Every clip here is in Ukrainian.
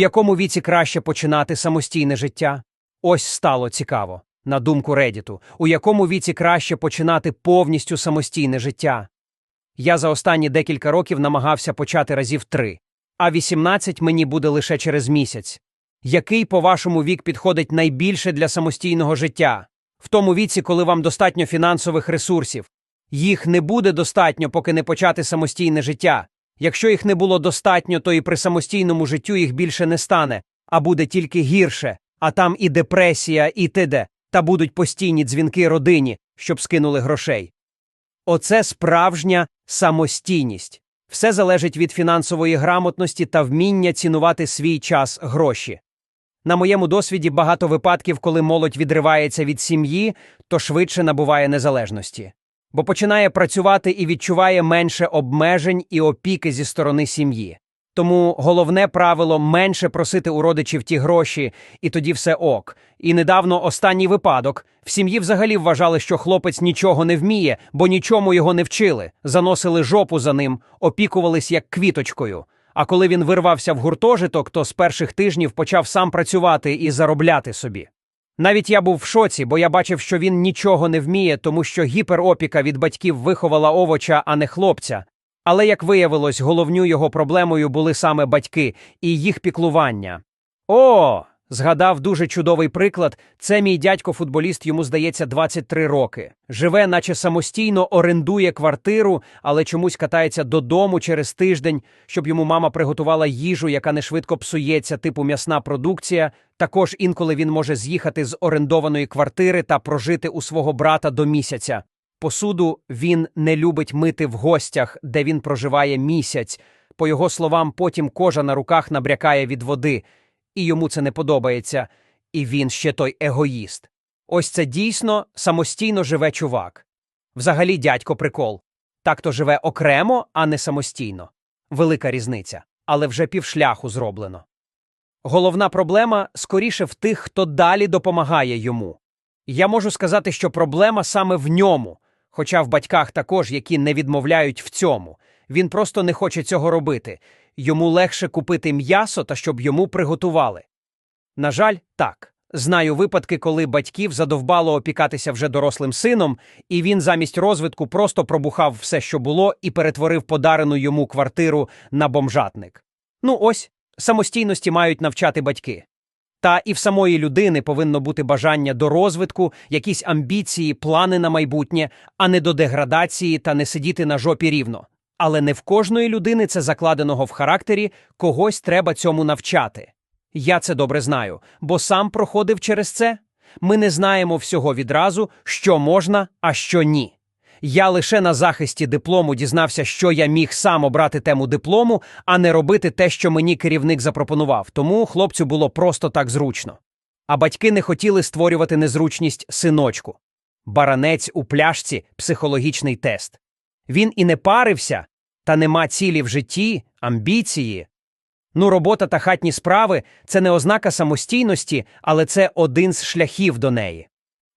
В якому віці краще починати самостійне життя? Ось стало цікаво. На думку Редіту, у якому віці краще починати повністю самостійне життя? Я за останні декілька років намагався почати разів три, а 18 мені буде лише через місяць. Який, по-вашому, вік підходить найбільше для самостійного життя? В тому віці, коли вам достатньо фінансових ресурсів. Їх не буде достатньо, поки не почати самостійне життя. Якщо їх не було достатньо, то і при самостійному життю їх більше не стане, а буде тільки гірше, а там і депресія, і т.д. та будуть постійні дзвінки родині, щоб скинули грошей. Оце справжня самостійність. Все залежить від фінансової грамотності та вміння цінувати свій час гроші. На моєму досвіді багато випадків, коли молодь відривається від сім'ї, то швидше набуває незалежності, бо починає працювати і відчуває менше обмежень і опіки зі сторони сім'ї. Тому головне правило менше просити у родичів ті гроші, і тоді все ок. І недавно останній випадок в сім'ї взагалі вважали, що хлопець нічого не вміє, бо нічому його не вчили, заносили жопу за ним, опікувались як квіточкою. А коли він вирвався в гуртожиток, то з перших тижнів почав сам працювати і заробляти собі. Навіть я був в шоці, бо я бачив, що він нічого не вміє, тому що гіперопіка від батьків виховала овоча, а не хлопця. Але, як виявилось, головню його проблемою були саме батьки і їх піклування. О, згадав дуже чудовий приклад. Це мій дядько-футболіст, йому здається, 23 роки. Живе, наче самостійно орендує квартиру, але чомусь катається додому через тиждень, щоб йому мама приготувала їжу, яка не швидко псується, типу м'ясна продукція. Також інколи він може з'їхати з орендованої квартири та прожити у свого брата до місяця. Посуду він не любить мити в гостях, де він проживає місяць. По його словам, потім кожа на руках набрякає від води, і йому це не подобається, і він ще той егоїст. Ось це дійсно самостійно живе чувак. Взагалі, дядько, прикол. Так то живе окремо, а не самостійно. Велика різниця, але вже півшляху зроблено. Головна проблема скоріше в тих, хто далі допомагає йому. Я можу сказати, що проблема саме в ньому, хоча в батьках також, які не відмовляють в цьому. Він просто не хоче цього робити. Йому легше купити м'ясо та щоб йому приготували. На жаль, так. Знаю випадки, коли батьків задовбало опікатися вже дорослим сином, і він замість розвитку просто пробухав все, що було, і перетворив подарену йому квартиру на бомжатник. Ну ось, самостійності мають навчати батьки. Та і в самої людини повинно бути бажання до розвитку, якісь амбіції, плани на майбутнє, а не до деградації та не сидіти на жопі рівно. Але не в кожної людини це закладеного в характері, когось треба цьому навчати. Я це добре знаю, бо сам проходив через це. Ми не знаємо всього відразу, що можна, а що ні. Я лише на захисті диплому дізнався, що я міг сам обрати тему диплому, а не робити те, що мені керівник запропонував, тому хлопцю було просто так зручно. А батьки не хотіли створювати незручність синочку. Баранець у пляшці психологічний тест. Він і не парився, та нема цілі в житті, амбіції. Ну, робота та хатні справи це не ознака самостійності, але це один з шляхів до неї.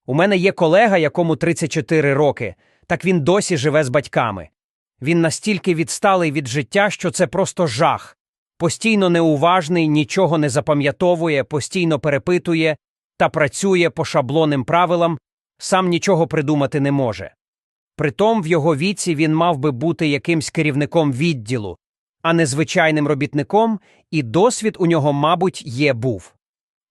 У мене є колега, якому 34 роки, так він досі живе з батьками. Він настільки відсталий від життя, що це просто жах. Постійно неуважний, нічого не запам'ятовує, постійно перепитує та працює по шаблонним правилам, сам нічого придумати не може. Притом в його віці він мав би бути якимсь керівником відділу, а не звичайним робітником, і досвід у нього, мабуть, є був.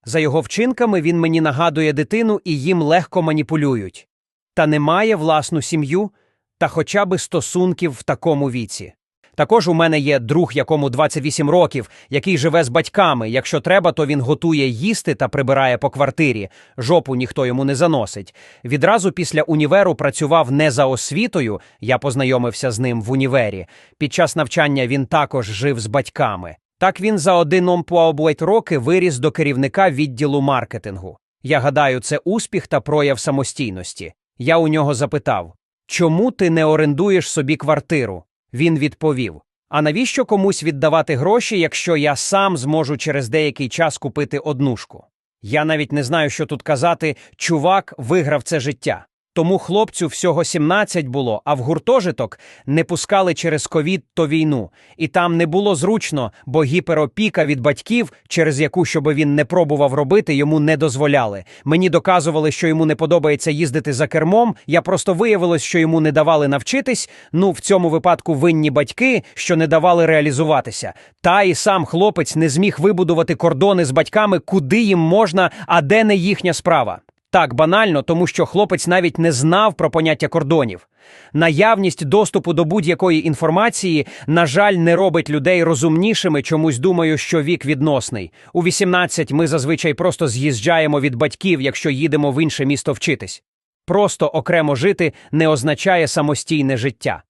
За його вчинками він мені нагадує дитину і їм легко маніпулюють. Та не має власну сім'ю та хоча би стосунків в такому віці. Також у мене є друг, якому 28 років, який живе з батьками. Якщо треба, то він готує їсти та прибирає по квартирі. Жопу ніхто йому не заносить. Відразу після універу працював не за освітою. Я познайомився з ним в універі. Під час навчання він також жив з батьками. Так він за один омпуаблейт роки виріс до керівника відділу маркетингу. Я гадаю, це успіх та прояв самостійності. Я у нього запитав: чому ти не орендуєш собі квартиру? Він відповів: А навіщо комусь віддавати гроші, якщо я сам зможу через деякий час купити однушку? Я навіть не знаю, що тут казати. Чувак виграв це життя. Тому хлопцю всього 17 було, а в гуртожиток не пускали через ковід то війну. І там не було зручно, бо гіперопіка від батьків, через яку щоби він не пробував робити, йому не дозволяли. Мені доказували, що йому не подобається їздити за кермом. Я просто виявилось, що йому не давали навчитись. Ну, в цьому випадку винні батьки, що не давали реалізуватися. Та і сам хлопець не зміг вибудувати кордони з батьками, куди їм можна, а де не їхня справа. Так банально, тому що хлопець навіть не знав про поняття кордонів. Наявність доступу до будь-якої інформації, на жаль, не робить людей розумнішими. Чомусь думаю, що вік відносний. У 18 ми зазвичай просто з'їжджаємо від батьків, якщо їдемо в інше місто вчитись. Просто окремо жити не означає самостійне життя.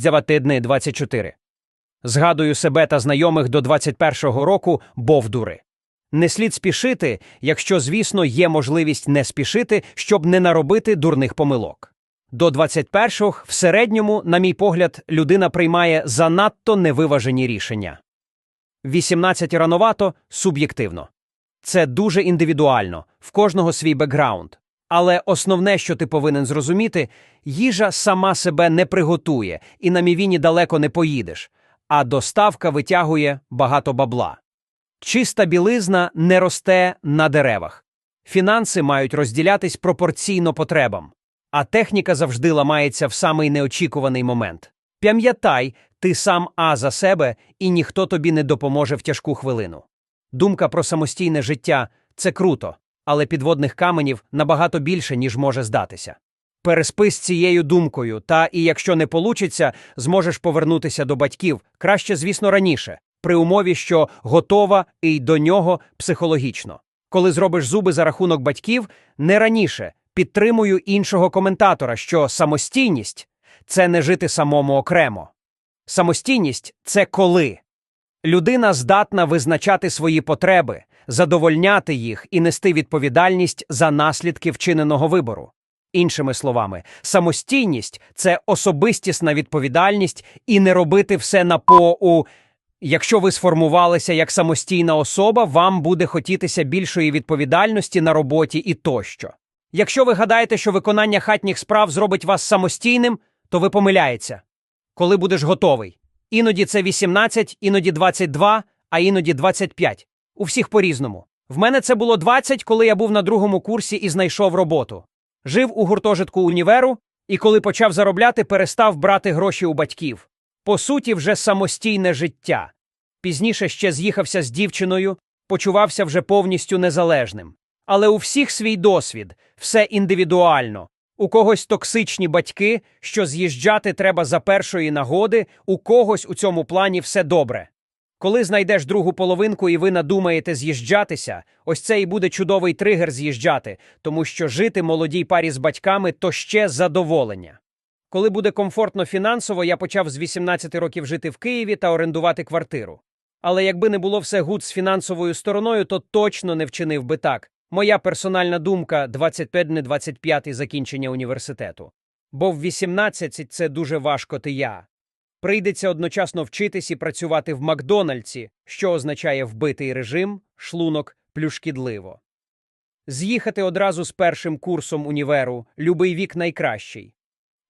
Дзяватидни 24. Згадую себе та знайомих до 21-го року бовдури. Не слід спішити, якщо, звісно, є можливість не спішити, щоб не наробити дурних помилок. До 21-го, в середньому, на мій погляд, людина приймає занадто невиважені рішення. 18 рановато суб'єктивно. Це дуже індивідуально, в кожного свій бекграунд. Але основне, що ти повинен зрозуміти, їжа сама себе не приготує, і на мівіні далеко не поїдеш, а доставка витягує багато бабла. Чиста білизна не росте на деревах. Фінанси мають розділятись пропорційно потребам, а техніка завжди ламається в самий неочікуваний момент. Пам'ятай, ти сам а за себе, і ніхто тобі не допоможе в тяжку хвилину. Думка про самостійне життя це круто, але підводних каменів набагато більше, ніж може здатися. Переспи з цією думкою, та і якщо не получиться, зможеш повернутися до батьків краще, звісно, раніше при умові, що готова і до нього психологічно. Коли зробиш зуби за рахунок батьків, не раніше підтримую іншого коментатора, що самостійність це не жити самому окремо. Самостійність це коли людина здатна визначати свої потреби, задовольняти їх і нести відповідальність за наслідки вчиненого вибору. Іншими словами, самостійність це особистісна відповідальність і не робити все на поу. Якщо ви сформувалися як самостійна особа, вам буде хотітися більшої відповідальності на роботі і тощо. Якщо ви гадаєте, що виконання хатніх справ зробить вас самостійним, то ви помиляєтеся. Коли будеш готовий. Іноді це 18, іноді 22, а іноді 25. У всіх по-різному. В мене це було 20, коли я був на другому курсі і знайшов роботу. Жив у гуртожитку універу, і коли почав заробляти, перестав брати гроші у батьків. По суті, вже самостійне життя. Пізніше ще з'їхався з дівчиною, почувався вже повністю незалежним. Але у всіх свій досвід, все індивідуально. У когось токсичні батьки, що з'їжджати треба за першої нагоди, у когось у цьому плані все добре. Коли знайдеш другу половинку і ви надумаєте з'їжджатися, ось це і буде чудовий тригер з'їжджати, тому що жити молодій парі з батьками то ще задоволення. Коли буде комфортно фінансово, я почав з 18 років жити в Києві та орендувати квартиру. Але якби не було все гуд з фінансовою стороною, то точно не вчинив би так. Моя персональна думка 25-25 закінчення університету. Бо в 18 це дуже важко ти я. Прийдеться одночасно вчитись і працювати в Макдональдсі, що означає вбитий режим, шлунок, плюшкідливо. З'їхати одразу з першим курсом універу любий вік найкращий.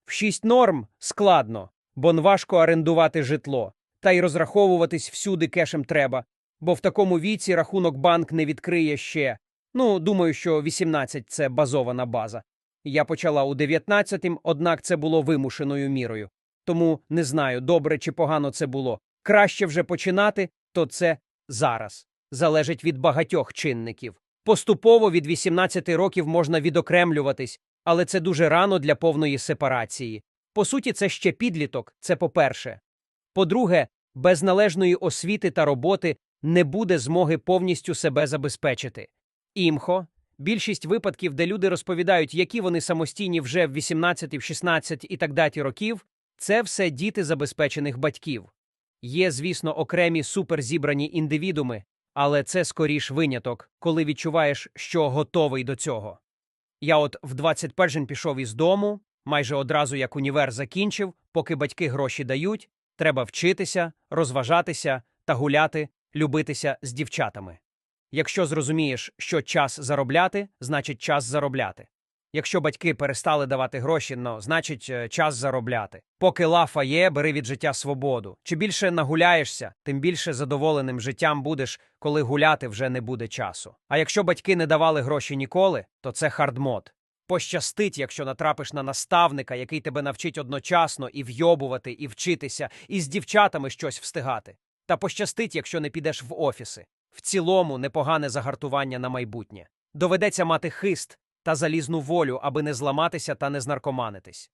В шість норм складно, бо важко орендувати житло, та й розраховуватись всюди кешем треба, бо в такому віці рахунок банк не відкриє ще. Ну, думаю, що 18 – це базована база. Я почала у 19-м, однак це було вимушеною мірою. Тому не знаю, добре чи погано це було. Краще вже починати, то це зараз. Залежить від багатьох чинників. Поступово від 18 років можна відокремлюватись, але це дуже рано для повної сепарації. По суті, це ще підліток, це по-перше. По-друге, без належної освіти та роботи не буде змоги повністю себе забезпечити. Імхо більшість випадків, де люди розповідають, які вони самостійні вже в 18, 16 і так далі років, це все діти забезпечених батьків. Є, звісно, окремі суперзібрані індивідуми, але це скоріш виняток, коли відчуваєш, що готовий до цього. Я от в 21 пішов із дому, майже одразу як універ закінчив, поки батьки гроші дають, треба вчитися, розважатися та гуляти, любитися з дівчатами. Якщо зрозумієш, що час заробляти, значить час заробляти. Якщо батьки перестали давати гроші, ну, значить, е, час заробляти. Поки лафа є, бери від життя свободу. Чи більше нагуляєшся, тим більше задоволеним життям будеш, коли гуляти вже не буде часу. А якщо батьки не давали гроші ніколи, то це хардмод. Пощастить, якщо натрапиш на наставника, який тебе навчить одночасно і вйобувати, і вчитися, і з дівчатами щось встигати. Та пощастить, якщо не підеш в офіси. В цілому непогане загартування на майбутнє. Доведеться мати хист та залізну волю, аби не зламатися та не знаркоманитись.